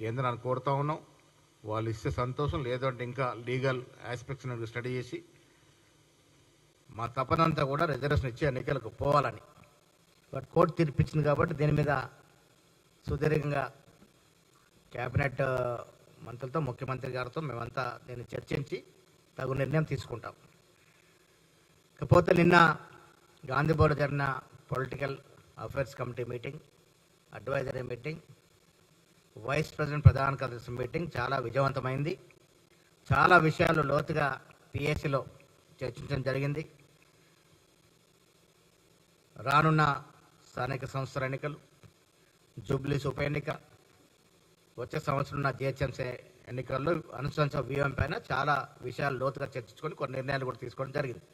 కేంద్రాన్ని కోరుతా ఉన్నాం వాళ్ళు ఇస్తే సంతోషం లేదంటే ఇంకా లీగల్ ఆస్పెక్ట్స్ స్టడీ చేసి మా తపనంతా కూడా రిజర్వేషన్ ఇచ్చే ఎన్నికలకు పోవాలని. బట్ కోర్టు తీర్పిచ్చింది కాబట్టి దీని మీద సుదీర్ఘంగా కేబినెట్ మంత్రులతో ముఖ్యమంత్రి గారితో మేమంతా దీన్ని చర్చించి తగు నిర్ణయం తీసుకుంటాం. ఇకపోతే నిన్న గాంధీబోర్డు జరిగిన political affairs committee meeting advisory meeting vice president ప్రధాన కార్యదర్శి మీటింగ్ చాలా విజయవంతమైంది. చాలా విషయాలు లోతుగా పిఎస్సిలో చర్చించడం జరిగింది. రానున్న స్థానిక సంస్థల ఎన్నికలు జూబ్లీస్ ఉప ఎన్నిక వచ్చే సంవత్సరం ఉన్న జిహెచ్ఎంసీ ఎన్నికల్లో అనుసరించ వ్యూహం పైన చాలా విషయాలు లోతుగా చర్చించుకొని కొన్ని నిర్ణయాలు కూడా తీసుకోవడం జరిగింది.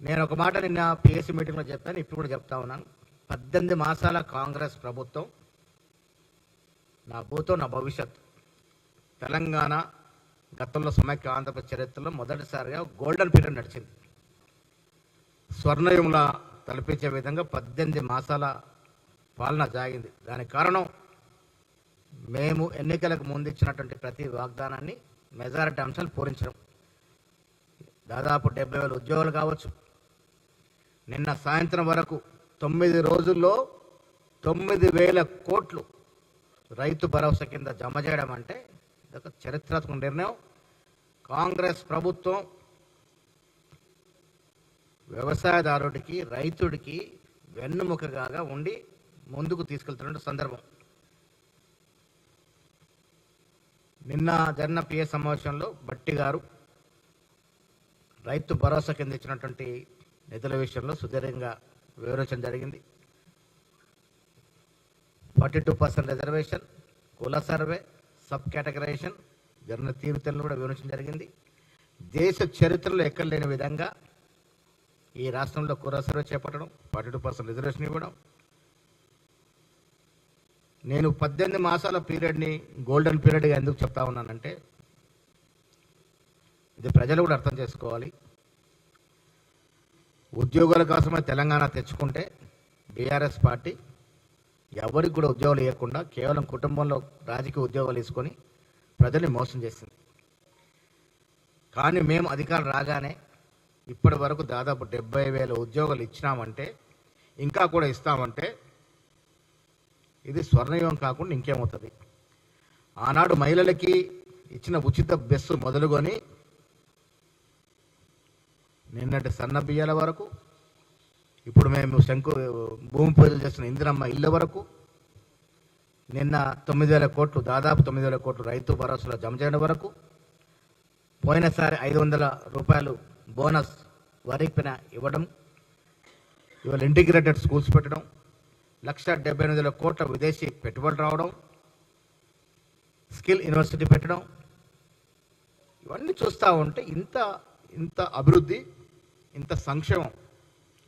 నేను ఒక మాట నిన్న పిఎస్సి మీటింగ్లో చెప్పాను ఇప్పుడు కూడా చెప్తా ఉన్నాను. పద్దెనిమిది మాసాల కాంగ్రెస్ ప్రభుత్వం నా భూతో నా భవిష్యత్. తెలంగాణ గతంలో సమైక్య ఆంధ్రప్రదేశ్ చరిత్రలో మొదటిసారిగా గోల్డెన్ పీరియడ్ నడిచింది. స్వర్ణయుముల తలపించే విధంగా పద్దెనిమిది మాసాల పాలన సాగింది. దానికి కారణం మేము ఎన్నికలకు ముందు ఇచ్చినటువంటి ప్రతి వాగ్దానాన్ని మెజారిటీ అంశాలు పూరించడం. దాదాపు డెబ్బై వేల ఉద్యోగాలు కావచ్చు. నిన్న సాయంత్రం వరకు తొమ్మిది రోజుల్లో తొమ్మిది వేల కోట్లు రైతు భరోసా కింద జమ చేయడం అంటే ఇదొక చరిత్రాత్మక నిర్ణయం. కాంగ్రెస్ ప్రభుత్వం వ్యవసాయదారుడికి రైతుడికి వెన్నుముకగా ఉండి ముందుకు తీసుకెళ్తున్న సందర్భం. నిన్న జరిగిన పిఏ సమావేశంలో బట్టి గారు రైతు భరోసా కింద ఇచ్చినటువంటి నిధుల విషయంలో సుదీర్ఘంగా వివరించడం జరిగింది. ఫార్టీ టూ పర్సెంట్ రిజర్వేషన్ కుల సర్వే సబ్ కేటగరైజేషన్ జరిగిన తీరుతలను కూడా వివరించడం జరిగింది. దేశ చరిత్రలో ఎక్కడ లేని విధంగా ఈ రాష్ట్రంలో కుల సర్వే చేపట్టడం ఫార్టీ టూ పర్సెంట్ రిజర్వేషన్ ఇవ్వడం. నేను పద్దెనిమిది మాసాల పీరియడ్ని గోల్డెన్ పీరియడ్గా ఎందుకు చెప్తా ఉన్నానంటే ఇది ప్రజలు కూడా అర్థం చేసుకోవాలి. ఉద్యోగాల కోసమే తెలంగాణ తెచ్చుకుంటే బీఆర్ఎస్ పార్టీ ఎవరికి కూడా ఉద్యోగాలు ఇవ్వకుండా కేవలం కుటుంబంలో రాజకీయ ఉద్యోగాలు తీసుకొని ప్రజల్ని మోసం చేసింది. కానీ మేము అధికారం రాగానే ఇప్పటి వరకు దాదాపు డెబ్బై వేల ఉద్యోగాలు ఇచ్చినామంటే ఇంకా కూడా ఇస్తామంటే ఇది స్వర్ణయుగం కాకుండా ఇంకేమవుతుంది. ఆనాడు మహిళలకి ఇచ్చిన ఉచిత బెస్సు మొదలుకొని నిన్నటి సన్న బియ్యాల వరకు ఇప్పుడు మేము శంకు భూమి పూజలు చేస్తున్న ఇందిరమ్మ ఇళ్ళ వరకు నిన్న తొమ్మిది వేల కోట్లు దాదాపు తొమ్మిది వేల కోట్లు రైతు భరోసాలో జమ చేయడం వరకు పోయినసారి ఐదు వందల రూపాయలు బోనస్ వరి పైన ఇవ్వడం ఇవాళ ఇంటిగ్రేటెడ్ స్కూల్స్ పెట్టడం లక్ష డెబ్బై ఎనిమిది వేల కోట్ల విదేశీ పెట్టుబడులు రావడం స్కిల్ యూనివర్సిటీ పెట్టడం ఇవన్నీ చూస్తూ ఉంటే ఇంత ఇంత అభివృద్ధి ఇంత సంక్షేమం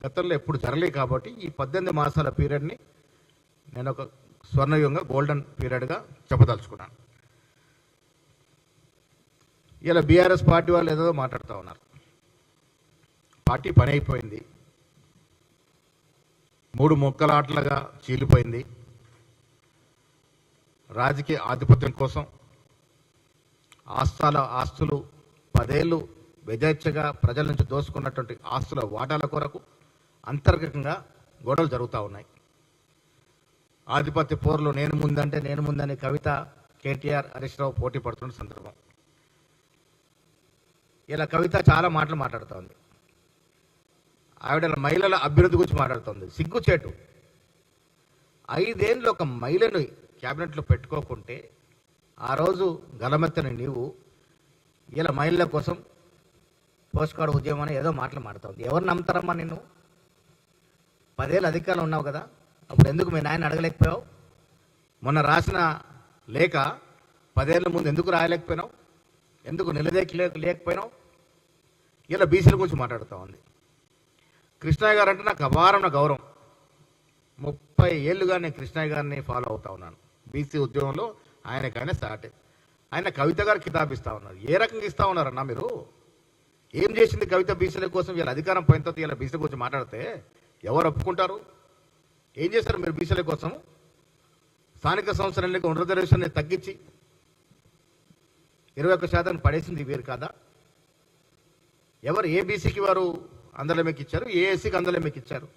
గతంలో ఎప్పుడు జరగలేదు కాబట్టి ఈ పద్దెనిమిది మాసాల పీరియడ్ని నేను ఒక స్వర్ణయుగంగా గోల్డెన్ పీరియడ్గా చెప్పదలుచుకున్నాను. ఇలా బీఆర్ఎస్ పార్టీ వాళ్ళు ఏదో మాట్లాడుతూ ఉన్నారు. పార్టీ పని అయిపోయింది. మూడు మొక్కలాటలుగా చీలిపోయింది. రాజకీయ ఆధిపత్యం కోసం ఆస్థాల ఆస్తులు పదేళ్ళు విదేచ్ఛగా ప్రజల నుంచి దోసుకున్నటువంటి ఆస్తుల వాటాల కొరకు అంతర్గతంగా గొడవలు జరుగుతూ ఉన్నాయి. ఆధిపత్య పోరులో నేను ముందంటే నేను ముందని కవిత కేటీఆర్ హరీష్ రావు పోటీ పడుతున్న సందర్భం. ఇలా కవిత చాలా మాటలు మాట్లాడుతోంది. ఆవిడ మహిళల అభివృద్ధి గురించి మాట్లాడుతోంది. సిగ్గుచేటు ఐదేళ్ళు ఒక మహిళను క్యాబినెట్లో పెట్టుకోకుంటే ఆ రోజు గలమెత్తని నీవు ఇలా మహిళల కోసం పోస్ట్ కార్డు ఉద్యమం అని ఏదో మాటలు మాడుతుంది ఎవరు నమ్ముతారమ్మా నిన్ను? పదేళ్ళు అధికారంలో ఉన్నావు కదా అప్పుడు ఎందుకు మీ నాయన అడగలేకపోయావు? మొన్న రాసిన లేఖ పదేళ్ళ ముందు ఎందుకు రాయలేకపోయినావు? ఎందుకు నిలదేకి లేకపోయినావు? ఇలా బీసీల గురించి మాట్లాడుతూ ఉంది. కృష్ణయ్య గారు అంటే నాకు అపారమైన గౌరవం. ముప్పై ఏళ్ళుగా నేను కృష్ణయ్య గారిని ఫాలో అవుతా ఉన్నాను. బీసీ ఉద్యమంలో ఆయనకైనా స్టార్ట్ ఆయన కవిత గారు కితాబ్ ఇస్తా ఉన్నారు. ఏ రకంగా ఇస్తా ఉన్నారన్నా మీరు? ఏం చేసింది కవిత బీసీల కోసం? వీళ్ళ అధికారం పోయిన తర్వాత వీళ్ళ బీసీల గురించి మాట్లాడితే ఎవరు ఒప్పుకుంటారు? ఏం చేశారు మీరు బీసీల కోసం? స్థానిక సంస్థల ఎన్నిక రిజర్వేషన్ తగ్గించి ఇరవై ఒక్క శాతం పడేసింది వీరు కాదా? ఎవరు ఏబీసీకి వారు అందలమెక్కి ఇచ్చారు? ఏఎస్సీకి అందలమెక్కి ఇచ్చారు?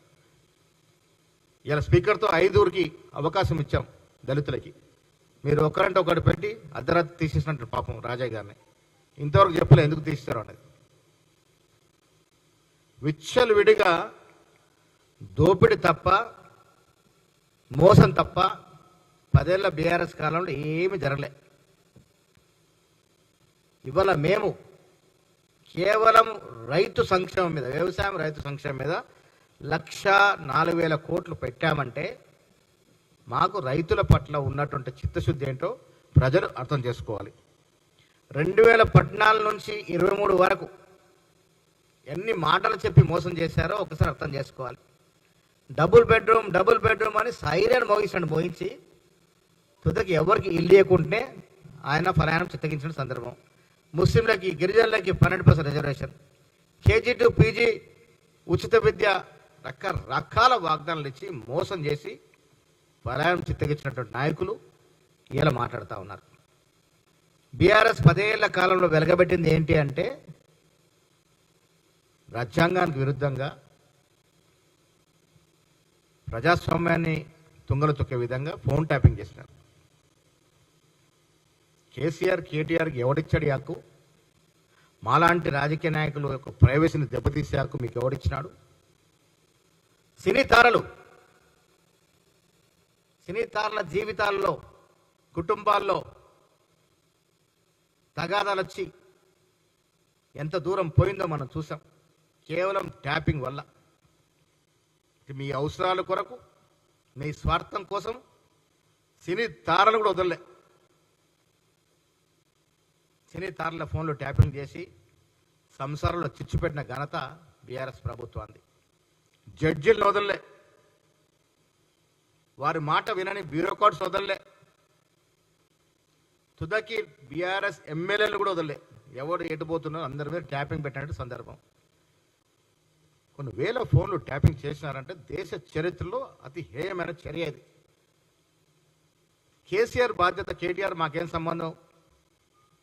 ఇలా స్పీకర్తో ఐదుగురికి అవకాశం ఇచ్చాం దళితులకి. మీరు ఒకరంటే ఒకటి పెట్టి అర్ధరాత్రి తీసేసినట్టు పాపం రాజయ్య గారిని. ఇంతవరకు చెప్పలే ఎందుకు తీస్తారు అనేది. విచ్చలు విడిగా దోపిడి తప్ప మోసం తప్ప పదేళ్ళ బీఆర్ఎస్ కాలంలో ఏమి జరగలే. ఇవాళ మేము కేవలం రైతు సంక్షేమం మీద వ్యవసాయం రైతు సంక్షేమం మీద లక్ష నాలుగు వేల కోట్లు పెట్టామంటే మాకు రైతుల పట్ల ఉన్నటువంటి చిత్తశుద్ధి ఏంటో ప్రజలు అర్థం చేసుకోవాలి. రెండు వేల పద్నాలుగు నుంచి ఇరవై మూడు వరకు ఎన్ని మాటలు చెప్పి మోసం చేశారో ఒకసారి అర్థం చేసుకోవాలి. డబుల్ బెడ్రూమ్ డబుల్ బెడ్రూమ్ అని సైరన్ మోగించండి మోగించి. తుదకి ఎవరికి ఇల్లు ఇవ్వకుంటే ఆయన ప్రయాణం చిత్తగించిన సందర్భం. ముస్లింలకి గిరిజనులకి పన్నెండు percent reservation. KG to PG ఉచిత విద్య రకరకాల వాగ్దానాలు ఇచ్చి మోసం చేసి పరాయం చిత్తగించినటువంటి నాయకులు ఇలా మాట్లాడుతూ ఉన్నారు. బీఆర్ఎస్ పదేళ్ళ కాలంలో వెలగబెట్టింది ఏంటి అంటే రాజ్యాంగానికి విరుద్ధంగా ప్రజాస్వామ్యాన్ని తుంగలు తొక్కే విధంగా ఫోన్ ట్యాపింగ్ చేసినారు. కేసీఆర్ కేటీఆర్కి ఎవడిచ్చాడు హక్కు? మాలాంటి రాజకీయ నాయకులు యొక్క ప్రైవసీని దెబ్బతీసే హక్కు మీకు ఎవడిచ్చినాడు? సినీ తారలు సినీ తారల జీవితాల్లో కుటుంబాల్లో తగాదాలు వచ్చి ఎంత దూరం పోయిందో మనం చూసాం. కేవలం ట్యాపింగ్ వల్ల. మీ అవసరాల కొరకు మీ స్వార్థం కోసం సినీ తారలు కూడా వదలలే. సినీ తారల ఫోన్లో ట్యాపింగ్ చేసి సంసారంలో చిచ్చుపెట్టిన ఘనత బీఆర్ఎస్ ప్రభుత్వాన్ని జడ్జిలను వదలలే. వారి మాట వినని బ్యూరోక్రాట్స్ వదలలే. తుదకి బీఆర్ఎస్ ఎమ్మెల్యేలు కూడా వదలలే. ఎవరు ఎటుపోతున్నారో అందరి మీద ట్యాపింగ్ పెట్టినట్టు సందర్భం. కొన్ని వేల ఫోన్లు ట్యాపింగ్ చేసినారంటే దేశ చరిత్రలో అతి హేయమైన చర్య ఇది. కేసీఆర్ బాధ్యత కేటీఆర్ మాకేం సంబంధం?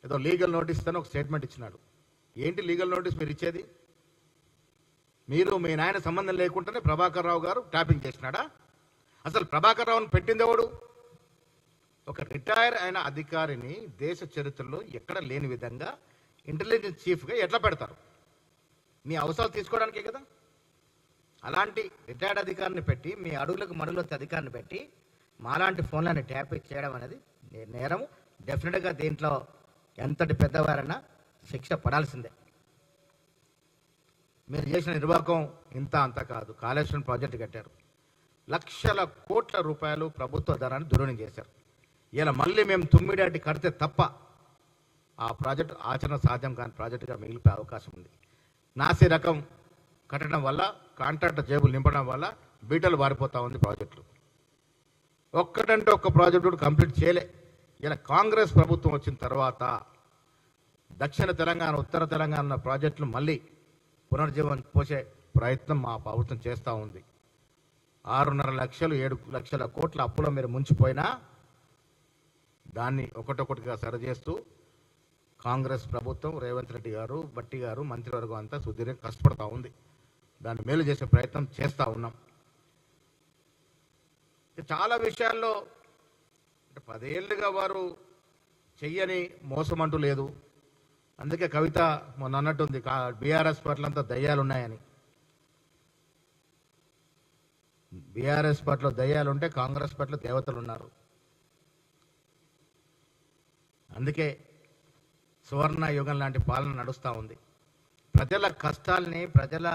ఏదో లీగల్ నోటీస్ అని ఒక స్టేట్మెంట్ ఇచ్చినాడు. ఏంటి లీగల్ నోటీస్ మీరు ఇచ్చేది? మీరు మీ నాయన సంబంధం లేకుండానే ప్రభాకర్ రావు గారు ట్యాపింగ్ చేసినాడా? అసలు ప్రభాకర్ రావును పెట్టింది ఎవడు? ఒక రిటైర్ అయిన అధికారిని దేశ చరిత్రలో ఎక్కడ లేని విధంగా ఇంటెలిజెన్స్ చీఫ్గా ఎట్లా పెడతారు? మీ అవసరాలు తీసుకోవడానికే కదా? అలాంటి రిటైర్డ్ అధికారిని పెట్టి మీ అడుగులకు మడుగులొత్తే అధికారిని పెట్టి మాలాంటి ఫోన్లని ట్యాప్ చేయడం అనేది నేరం. డెఫినెట్గా దీంట్లో ఎంతటి పెద్దవారైనా శిక్ష పడాల్సిందే. మీరు చేసిన నిర్వాహకం ఇంత అంత కాదు. కాళేశ్వరం ప్రాజెక్టు కట్టారు. లక్షల కోట్ల రూపాయలు ప్రభుత్వ ధనాన్ని దుర్వినియోగం చేశారు. ఇలా మళ్ళీ మేము తుమ్మిడాటి కడితే తప్ప ఆ ప్రాజెక్టు ఆచరణ సాధ్యం కాని ప్రాజెక్టుగా మిగిలిపోయే అవకాశం ఉంది. నాసి రకం కట్టడం వల్ల కాంట్రాక్టర్ జేబులు నింపడం వల్ల బీటలు వారిపోతా ఉంది ప్రాజెక్టులు. ఒక్కటంటే ఒక్క ప్రాజెక్టు కూడా కంప్లీట్ చేయలే. ఇలా కాంగ్రెస్ ప్రభుత్వం వచ్చిన తర్వాత దక్షిణ తెలంగాణ ఉత్తర తెలంగాణ ప్రాజెక్టులు మళ్ళీ పునర్జీవనం పోసే ప్రయత్నం మా ప్రభుత్వం చేస్తూ ఉంది. ఆరున్నర లక్షలు ఏడు లక్షల కోట్ల అప్పులో మీరు ముంచిపోయినా దాన్ని ఒకటొకటిగా సరిచేస్తూ కాంగ్రెస్ ప్రభుత్వం రేవంత్ రెడ్డి గారు బట్టి గారు మంత్రివర్గం అంతా సుదీర్ఘంగా కష్టపడతా ఉంది. దాన్ని మేలు చేసే ప్రయత్నం చేస్తూ ఉన్నాం. చాలా విషయాల్లో అంటే పదేళ్ళుగా వారు చెయ్యని మోసం అంటూ లేదు. అందుకే కవిత మొన్న అన్నట్టుంది బీఆర్ఎస్ పట్ల అంతా దయ్యాలు ఉన్నాయని బీఆర్ఎస్ పట్ల దయ్యాలు ఉంటే కాంగ్రెస్ పట్ల దేవతలు ఉన్నారు అందుకే సువర్ణ యుగం లాంటి పాలన నడుస్తూ ఉంది. ప్రజల కష్టాల్ని ప్రజల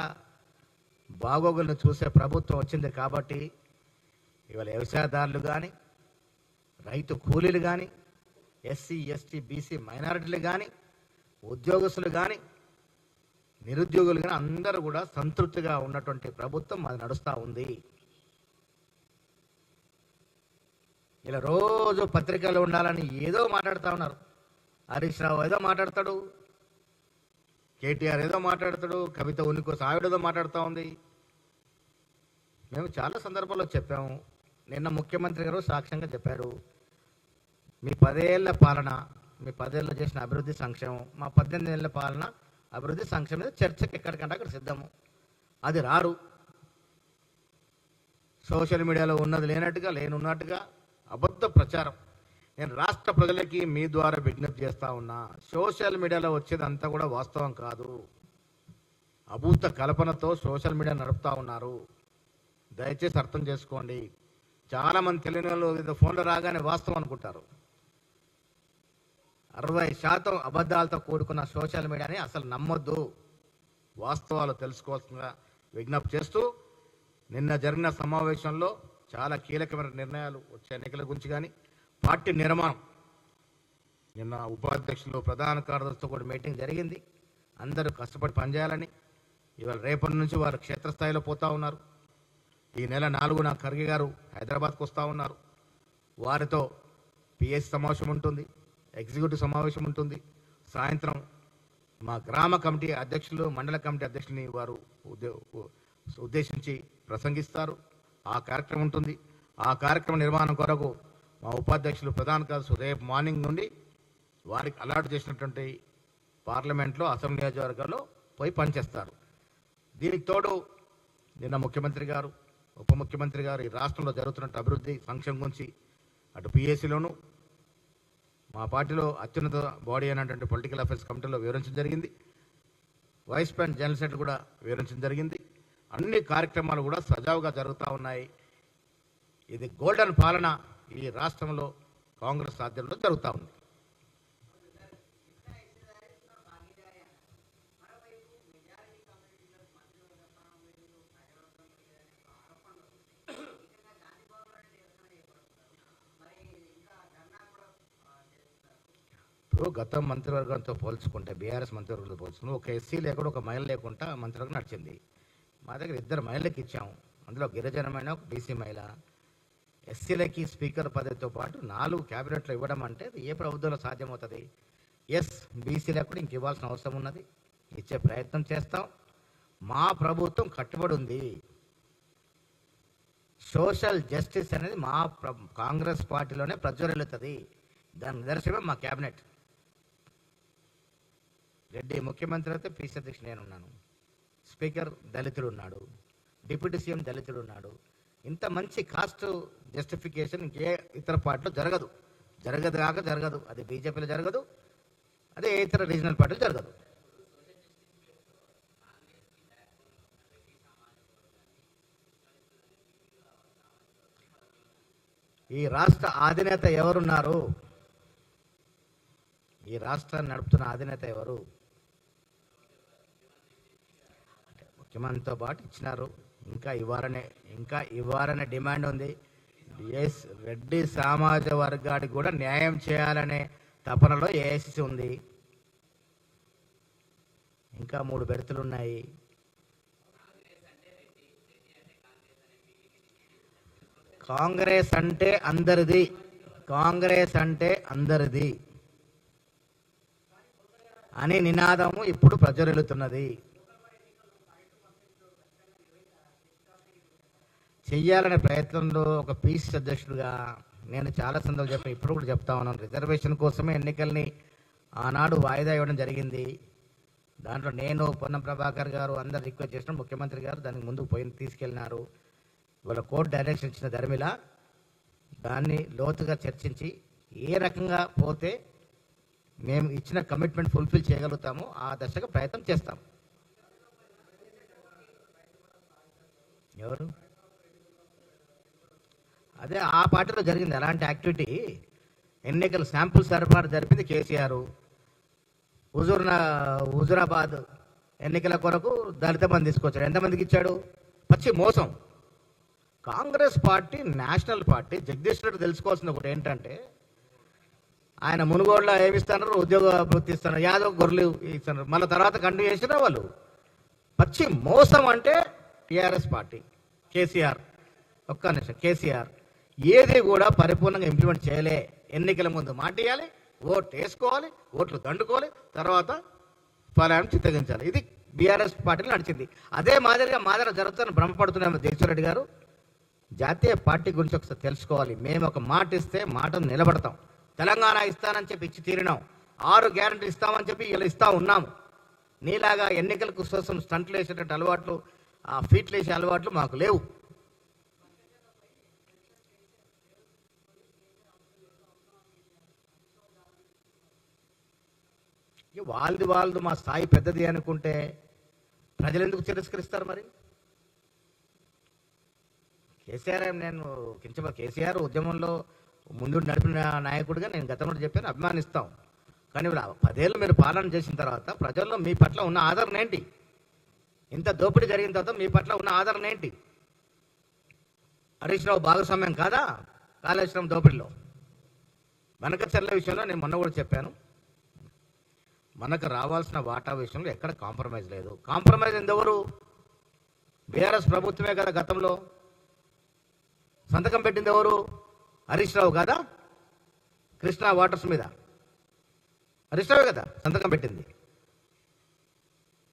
బాగోగులను చూసే ప్రభుత్వం వచ్చింది కాబట్టి ఇవాళ వ్యవసాయదారులు కానీ రైతు కూలీలు కానీ ఎస్సీ ఎస్టీ బీసీ మైనారిటీలు కానీ ఉద్యోగస్తులు కానీ నిరుద్యోగులు కానీ అందరూ కూడా సంతృప్తిగా ఉన్నటువంటి ప్రభుత్వం అది నడుస్తూ ఉంది. ఇలా రోజు పత్రికలు ఉండాలని ఏదో మాట్లాడుతూ ఉన్నారు. హరీష్ రావు ఏదో మాట్లాడతాడు. కేటీఆర్ ఏదో మాట్లాడతాడు కవిత ఉనికి కోసం మాట్లాడుతూ ఉంది. మేము చాలా సందర్భాల్లో చెప్పాము. నిన్న ముఖ్యమంత్రి గారు సాక్ష్యంగా చెప్పారు. మీ పదేళ్ళ పాలన మీ పదేళ్ళు చేసిన అభివృద్ధి సంక్షేమం మా పద్దెనిమిది ఏళ్ళ పాలన అభివృద్ధి సంక్షేమం మీద చర్చకి ఎక్కడికంటే అక్కడ సిద్ధము. అది రారు. సోషల్ మీడియాలో ఉన్నది లేనట్టుగా లేనున్నట్టుగా అబద్ధ ప్రచారం. నేను రాష్ట్ర ప్రజలకి మీ ద్వారా విజ్ఞప్తి చేస్తా ఉన్నా సోషల్ మీడియాలో వచ్చేదంతా కూడా వాస్తవం కాదు. అభూత కల్పనతో సోషల్ మీడియా నడుపుతా ఉన్నారు. దయచేసి అర్థం చేసుకోండి. చాలామంది తెలియని వాళ్ళు ఏదో ఫోన్లో రాగానే వాస్తవం అనుకుంటారు. అరవై శాతం అబద్ధాలతో కూడుకున్న సోషల్ మీడియాని అసలు నమ్మొద్దు. వాస్తవాలు తెలుసుకోవాల్సిందిగా విజ్ఞప్తి చేస్తూ నిన్న జరిగిన సమావేశంలో చాలా కీలకమైన నిర్ణయాలు వచ్చే ఎన్నికల గురించి కానీ పార్టీ నిర్మాణం. నిన్న ఉపాధ్యక్షులు ప్రధాన కార్యదర్శితో కూడా మీటింగ్ జరిగింది. అందరూ కష్టపడి పనిచేయాలని. ఇవాళ రేపటి నుంచి వారు క్షేత్రస్థాయిలో పోతా ఉన్నారు. ఈ నెల నాలుగున ఖర్గే గారు హైదరాబాద్కు వస్తూ ఉన్నారు. వారితో పిఎస్ సమావేశం ఉంటుంది ఎగ్జిక్యూటివ్ సమావేశం ఉంటుంది. సాయంత్రం మా గ్రామ కమిటీ అధ్యక్షులు మండల కమిటీ అధ్యక్షుని వారు ఉద్దేశించి ప్రసంగిస్తారు. ఆ కార్యక్రమం ఉంటుంది. ఆ కార్యక్రమ నిర్మాణం కొరకు మా ఉపాధ్యక్షులు ప్రధాన కార్యదర్శి రేపు మార్నింగ్ నుండి వారికి అలాట్ చేసినటువంటి పార్లమెంట్లో అసెంబ్లీ నియోజకవర్గాల్లో పోయి పనిచేస్తారు. దీనికి తోడు నిన్న ముఖ్యమంత్రి గారు ఉప ముఖ్యమంత్రి గారు ఈ రాష్ట్రంలో జరుగుతున్న అభివృద్ధి సంక్షేమం గురించి అటు పిఎస్సిలోను మా పార్టీలో అత్యున్నత బాడీ అయినటువంటి పొలిటికల్ అఫైర్స్ కమిటీలో వివరించడం జరిగింది. వైస్ ప్రెసిడెంట్ జనరల్ సెక్రటరీ కూడా వివరించడం జరిగింది. అన్ని కార్యక్రమాలు కూడా సజావుగా జరుగుతూ ఉన్నాయి. ఇది గోల్డెన్ పాలన ఈ రాష్ట్రంలో కాంగ్రెస్ ఆధ్వర్యంలో జరుగుతూ ఉంది. ఇప్పుడు గత మంత్రివర్గంతో పోల్చుకుంటే బీఆర్ఎస్ మంత్రివర్గంతో పోల్చుకుంటే ఒక ఎస్సీ లేకుండా ఒక మహిళ లేకుండా మంత్రివర్గం నడిచింది. మా దగ్గర ఇద్దరు మహిళలకు ఇచ్చాము. అందులో గిరిజనమైన ఒక బీసీ మహిళ ఎస్సీలకి స్పీకర్ పదవితో పాటు నాలుగు క్యాబినెట్లు ఇవ్వడం అంటే ఏ ప్రభుత్వంలో సాధ్యమవుతుంది? ఎస్ బీసీలకు కూడా ఇంక ఇవ్వాల్సిన అవసరం ఉన్నది. ఇచ్చే ప్రయత్నం చేస్తాం. మా ప్రభుత్వం కట్టుబడి ఉంది. సోషల్ జస్టిస్ అనేది మా ప్ర- కాంగ్రెస్ పార్టీలోనే ప్రజ్వరిల్లుతుంది. దాని నిదర్శనమే మా క్యాబినెట్. రెడ్డి ముఖ్యమంత్రి అయితే పీసీ అధ్యక్షుడు నేనున్నాను. స్పీకర్ దళితుడు ఉన్నాడు. డిప్యూటీ సీఎం దళితుడు ఉన్నాడు. ఇంత మంచి కాస్ట్ జస్టిఫికేషన్ ఇంకే ఇతర పార్టీలో జరగదు. జరగదు కాక జరగదు. అది బీజేపీలో జరగదు. అదే ఇతర రీజనల్ పార్టీలు జరగదు. ఈ రాష్ట్ర అధినేత ఎవరున్నారు? ఈ రాష్ట్రాన్ని నడుపుతున్న అధినేత ఎవరు? ముఖ్యమంత్రితో పాటు ఇచ్చినారు. ఇంకా ఇవ్వాలనే ఇంకా ఇవ్వాలనే డిమాండ్ ఉంది. ఎస్ రెడ్డి సామాజ వర్గానికి కూడా న్యాయం చేయాలనే తపనలో ఏఐసిసి ఉంది. ఇంకా మూడు బెర్తులు ఉన్నాయి కాంగ్రెస్ అంటే అందరిది. కాంగ్రెస్ అంటే అందరిది. అనే నినాదము ఇప్పుడు ప్రజ్వరిల్లుతున్నది చెయ్యాలనే ప్రయత్నంలో ఒక పీసీ అధ్యక్షుడిగా నేను చాలా సందర్భాలు చెప్పాను ఇప్పుడు కూడా చెప్తా ఉన్నాను. రిజర్వేషన్ కోసమే ఎన్నికల్ని ఆనాడు వాయిదా ఇవ్వడం జరిగింది. దాంట్లో నేను పొన్నం ప్రభాకర్ గారు అందరు రిక్వెస్ట్ చేసిన ముఖ్యమంత్రి గారు దానికి ముందుకు పోయి తీసుకెళ్ళినారు. ఇవాళ కోర్టు డైరెక్షన్ ఇచ్చిన ధర్మిల దాన్ని లోతుగా చర్చించి ఏ రకంగా పోతే మేము ఇచ్చిన కమిట్మెంట్ ఫుల్ఫిల్ చేయగలుగుతామో ఆ దశగా ప్రయత్నం చేస్తాం. ఎవరు? అదే ఆ పార్టీలో జరిగింది. అలాంటి యాక్టివిటీ? ఎన్నికల శాంపుల్ సరఫరా జరిపింది కేసీఆర్? హుజూర్ హుజూరాబాద్ ఎన్నికల కొరకు దళిత మంది తీసుకొచ్చాడు. ఎంతమందికి ఇచ్చాడు? పచ్చి మోసం. Congress party national party Jagadish Reddy తెలుసుకోవాల్సింది ఒకటి ఏంటంటే ఆయన మునుగోడులో ఏమి ఇస్తున్నారు? ఉద్యోగ వృత్తి ఇస్తున్నారు. యాదవ్ గొర్రెలు ఇస్తున్నారు. మళ్ళీ తర్వాత కంటిన్యూ చేసినా వాళ్ళు. పచ్చి మోసం అంటే టిఆర్ఎస్ పార్టీ. కేసీఆర్. ఒక్క నిమిషం. కేసీఆర్. ఏది కూడా పరిపూర్ణంగా ఇంప్లిమెంట్ చేయలే. ఎన్నికల ముందు మాట ఇవ్వాలి ఓట్లు వేసుకోవాలి ఓట్లు దండుకోవాలి తర్వాత ఫలాన్ని చిత్తగించాలి. ఇది బీఆర్ఎస్ పార్టీలో నడిచింది. అదే మాదిరిగా మాదిరి జరుగుతున్న భ్రమపడుతున్నాము జగన్మోహన్ గారు? జాతీయ పార్టీ గురించి ఒకసారి తెలుసుకోవాలి. మేము ఒక మాట ఇస్తే మాట నిలబడతాం. తెలంగాణ ఇస్తానని చెప్పి ఇచ్చి తీరినాం. ఆరు గ్యారంటీ ఇస్తామని చెప్పి ఇలా ఇస్తా ఉన్నాము. నీలాగా ఎన్నికలకు కోసం స్టంట్లు వేసేటట్టు అలవాట్లు ఫీట్లు వేసే అలవాట్లు మాకు లేవు. వాళ్ళది వాళ్ళది మా స్థాయి పెద్దది అనుకుంటే ప్రజలు ఎందుకు తిరస్కరిస్తారు మరి? కేసీఆర్ నేను కించ కేసీఆర్ ఉద్యమంలో ముందు నడిపిన నాయకుడిగా నేను గతంలో చెప్పాను అభిమానిస్తాం. కానీ పదేళ్ళు మీరు పాలన చేసిన తర్వాత ప్రజల్లో మీ పట్ల ఉన్న ఆదరణ ఏంటి? ఇంత దోపిడీ జరిగిన తర్వాత మీ పట్ల ఉన్న ఆదరణ ఏంటి? హరీష్ రావు భాగస్వామ్యం కాదా? కాళేశ్వరం దోపిడీలో. వెనక చెల్ల విషయంలో నేను మొన్న కూడా చెప్పాను. మనకు రావాల్సిన వాటా విషయంలో ఎక్కడ కాంప్రమైజ్ లేదు. కాంప్రమైజ్ ఎందెవరు? బీఆర్ఎస్ ప్రభుత్వమే కదా గతంలో. సంతకం పెట్టింది ఎవరు? హరీష్ రావు కదా? కృష్ణా వాటర్స్ మీద. హరీష్ రావు కదా సంతకం పెట్టింది.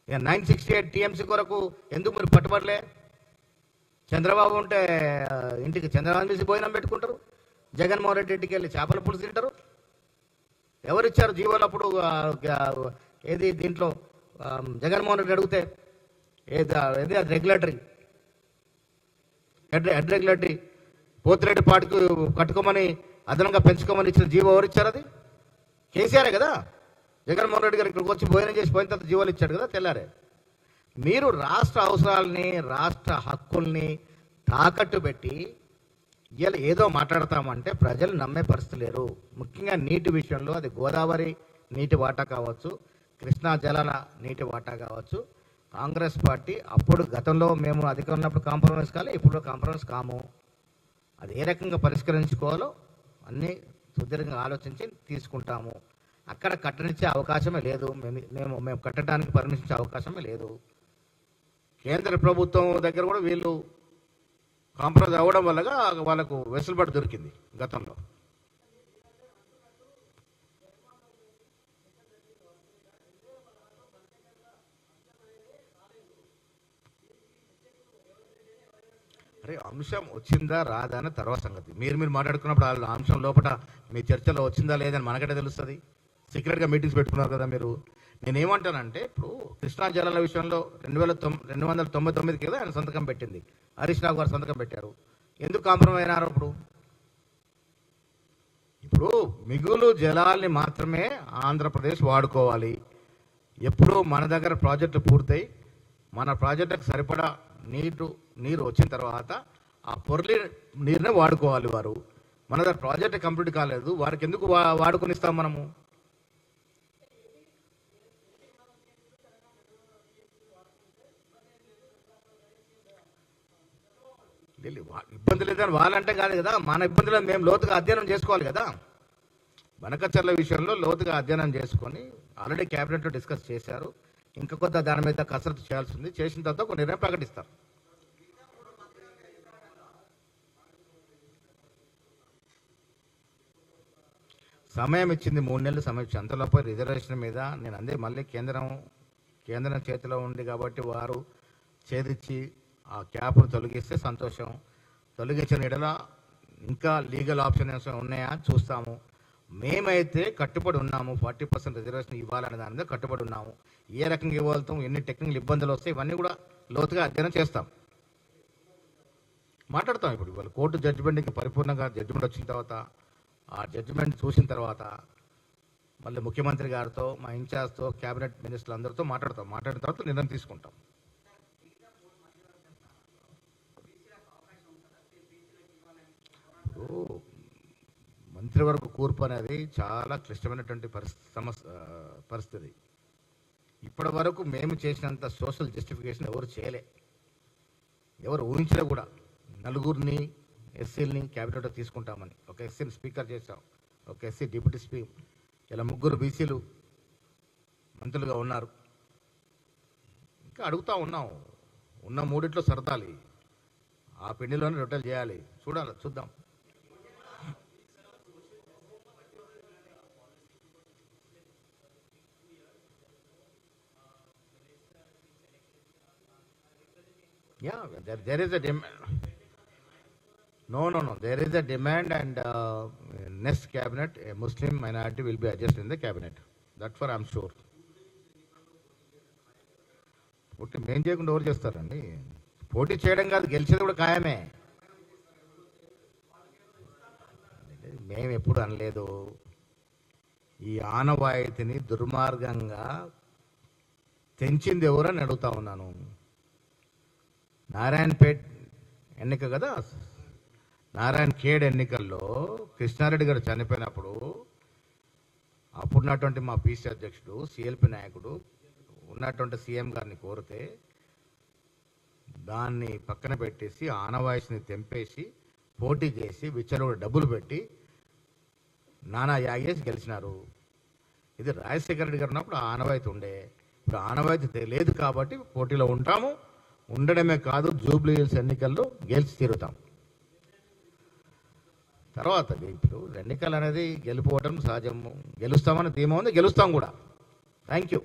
ఇక నైన్ సిక్స్టీ ఎయిట్ టీఎంసీ కొరకు ఎందుకు మీరు పట్టుబడలే? చంద్రబాబు ఉంటే ఇంటికి చంద్రబాబు తీసి భోజనం పెట్టుకుంటారు. జగన్మోహన్ రెడ్డి ఇంటికి వెళ్ళి చేపల పులుసు తింటారు. ఎవరిచ్చారు జీవోలు అప్పుడు ఏది దీంట్లో జగన్మోహన్ రెడ్డి అడిగితే ఏది ఏది అది regulatory. Head head regulatory. Pothireddy పాటికి కట్టుకోమని అదనంగా పెంచుకోమని ఇచ్చిన జీవో ఎవరిచ్చారు అది? కేసీఆరే కదా? జగన్మోహన్ రెడ్డి గారు ఇక్కడికి వచ్చి భోజనం చేసి పోయిన తర్వాత జీవోలు ఇచ్చాడు కదా తెల్లారే. మీరు రాష్ట్ర అవసరాలని రాష్ట్ర హక్కుల్ని తాకట్టు పెట్టి ఇలా ఏదో మాట్లాడతామంటే ప్రజలు నమ్మే పరిస్థితి లేరు. ముఖ్యంగా నీటి విషయంలో అది గోదావరి నీటి వాటా కావచ్చు కృష్ణా జలాల నీటి వాటా కావచ్చు. కాంగ్రెస్ పార్టీ అప్పుడు గతంలో మేము అధికారం ఉన్నప్పుడు కాంప్రమైజ్ కాలే ఇప్పుడు కాంప్రమైజ్ కాము. అది ఏ రకంగా పరిష్కరించుకోవాలో అన్నీ సుదీర్ఘంగా ఆలోచించి తీసుకుంటాము. అక్కడ కట్టనిచ్చే అవకాశమే లేదు. మేము మేము మేము కట్టడానికి పర్మిషన్ ఇచ్చే అవకాశమే లేదు. కేంద్ర ప్రభుత్వం దగ్గర కూడా వీళ్ళు కాంప్రమైజ్ అవ్వడం వల్లగా వాళ్ళకు వెసులుబాటు దొరికింది గతంలో. అరే అంశం వచ్చిందా రాదా అని తర్వాత సంగతి. మీరు మీరు మాట్లాడుకున్నప్పుడు ఆ అంశం లోపల మీ చర్చలో వచ్చిందా లేదని మనకటే తెలుస్తుంది. సీక్రెట్గా మీటింగ్స్ పెట్టుకున్నారు కదా మీరు. నేనేమంటానంటే ఇప్పుడు కృష్ణా జలాల విషయంలో రెండు వేల తొమ్మిది రెండు వందల తొంభై తొమ్మిదికి కదా ఆయన సంతకం పెట్టింది. హరీష్ రావు గారు సంతకం పెట్టారు. ఎందుకు కాంప్రమైజ్ అయినారు ఇప్పుడు ఇప్పుడు మిగులు జలాల్ని మాత్రమే ఆంధ్రప్రదేశ్ వాడుకోవాలి. ఎప్పుడు మన దగ్గర ప్రాజెక్టు పూర్తయి మన ప్రాజెక్టుకు సరిపడా నీరు నీరు వచ్చిన తర్వాత ఆ పొరలి నీరునే వాడుకోవాలి వారు. మన దగ్గర ప్రాజెక్ట్ కంప్లీట్ కాలేదు వారికి ఎందుకు వా మనము? ఇబ్బంది లేదని వాళ్ళంటే కాదు కదా. మన ఇబ్బందులను మేము లోతుగా అధ్యయనం చేసుకోవాలి కదా. వనకచర్ల విషయంలో లోతుగా అధ్యయనం చేసుకొని ఆల్రెడీ క్యాబినెట్లో డిస్కస్ చేశారు. ఇంకా కొత్త దాని మీద కసరత్తు చేయాల్సి ఉంది చేసిన తర్వాత ఒక నిర్ణయం ప్రకటిస్తారు. సమయం ఇచ్చింది మూడు నెలలు సమయం ఇచ్చింది. అంతలోపై రిజర్వేషన్ మీద నేను అందే మళ్ళీ కేంద్రం కేంద్రం చేతిలో ఉంది కాబట్టి వారు చేదిచ్చి ఆ క్యాప్ను తొలగిస్తే సంతోషం. తొలగించిన ఎడల ఇంకా లీగల్ ఆప్షన్స్ ఉన్నాయా చూస్తాము. మేమైతే కట్టుబడి ఉన్నాము ఫార్టీ పర్సెంట్ రిజర్వేషన్ ఇవ్వాలనే దాని మీద కట్టుబడి ఉన్నాము. ఏ రకంగా ఇవ్వగలుగుతాం ఎన్ని టెక్నికల్ ఇబ్బందులు వస్తాయి ఇవన్నీ కూడా లోతుగా అధ్యయనం చేస్తాం. మాట్లాడతాం ఇప్పుడు ఇవాళ కోర్టు జడ్జిమెంట్ ఇంకా పరిపూర్ణంగా జడ్జిమెంట్ వచ్చిన తర్వాత ఆ జడ్జిమెంట్ చూసిన తర్వాత మళ్ళీ ముఖ్యమంత్రి గారితో మా ఇన్ఛార్జ్తో క్యాబినెట్ మినిస్టర్లు అందరితో మాట్లాడతాం. మాట్లాడిన తర్వాత నిర్ణయం తీసుకుంటాం. ఇప్పుడు మంత్రివర్గ కూర్పు అనేది చాలా క్లిష్టమైనటువంటి పరిస్థితి సమస్య పరిస్థితి. ఇప్పటి వరకు మేము చేసినంత సోషల్ జస్టిఫికేషన్ ఎవరు చేయలే. ఎవరు ఊహించలే కూడా. నలుగురిని ఎస్సీలని క్యాబినెట్లో తీసుకుంటామని. ఒక ఎస్సీని స్పీకర్ చేశాం. ఒక ఎస్సీ డిప్యూటీ స్పీకర్ ఇలా ముగ్గురు బీసీలు మంత్రులుగా ఉన్నారు. ఇంకా అడుగుతా ఉన్నాం. ఉన్న మూడిట్లో సరదాలి. ఆ పిండిలోనే రొట్టెలు చేయాలి. చూడాలి చూద్దాం. Yeah, there, there is a demand. No, no, no. There is a demand, and uh, next cabinet, a Muslim minority will be adjusted in the cabinet. That for I'm sure. పోటీ మేం చేయకుండా ఎవరు చేస్తారండి పోటీ చేయడం కాదు గెలిచేది కూడా ఖాయమే మేము ఎప్పుడు అనలేదు ఈ ఆనవాయితీని దుర్మార్గంగా తెంచింది ఎవరని అడుగుతా ఉన్నాను నారాయణపేట్ ఎన్నిక కదా? నారాయణ ఖేడ్ ఎన్నికల్లో కృష్ణారెడ్డి గారు చనిపోయినప్పుడు అప్పుడున్నటువంటి మా పీసీ అధ్యక్షుడు సిఎల్పి నాయకుడు ఉన్నటువంటి సీఎం గారిని కోరితే దాన్ని పక్కన పెట్టేసి ఆనవాయిస్ని తెంపేసి పోటీ చేసి విచ్చలవిడి డబ్బులు పెట్టి నానా యాగేసి గెలిచినారు. ఇది రాజశేఖర రెడ్డి గారు ఉన్నప్పుడు ఆనవాయితీ ఉండే. ఇప్పుడు ఆనవాయితీ లేదు కాబట్టి పోటీలో ఉంటాము. ఉండడమే కాదు జూబ్లీ హిల్స్ ఎన్నికల్లో గెలిచి తీరుతాం. తర్వాత ఇప్పుడు ఎన్నికలు అనేది గెలుపోవడం సహజము గెలుస్తామని ధీమా ఉంది గెలుస్తాం కూడా. Thank you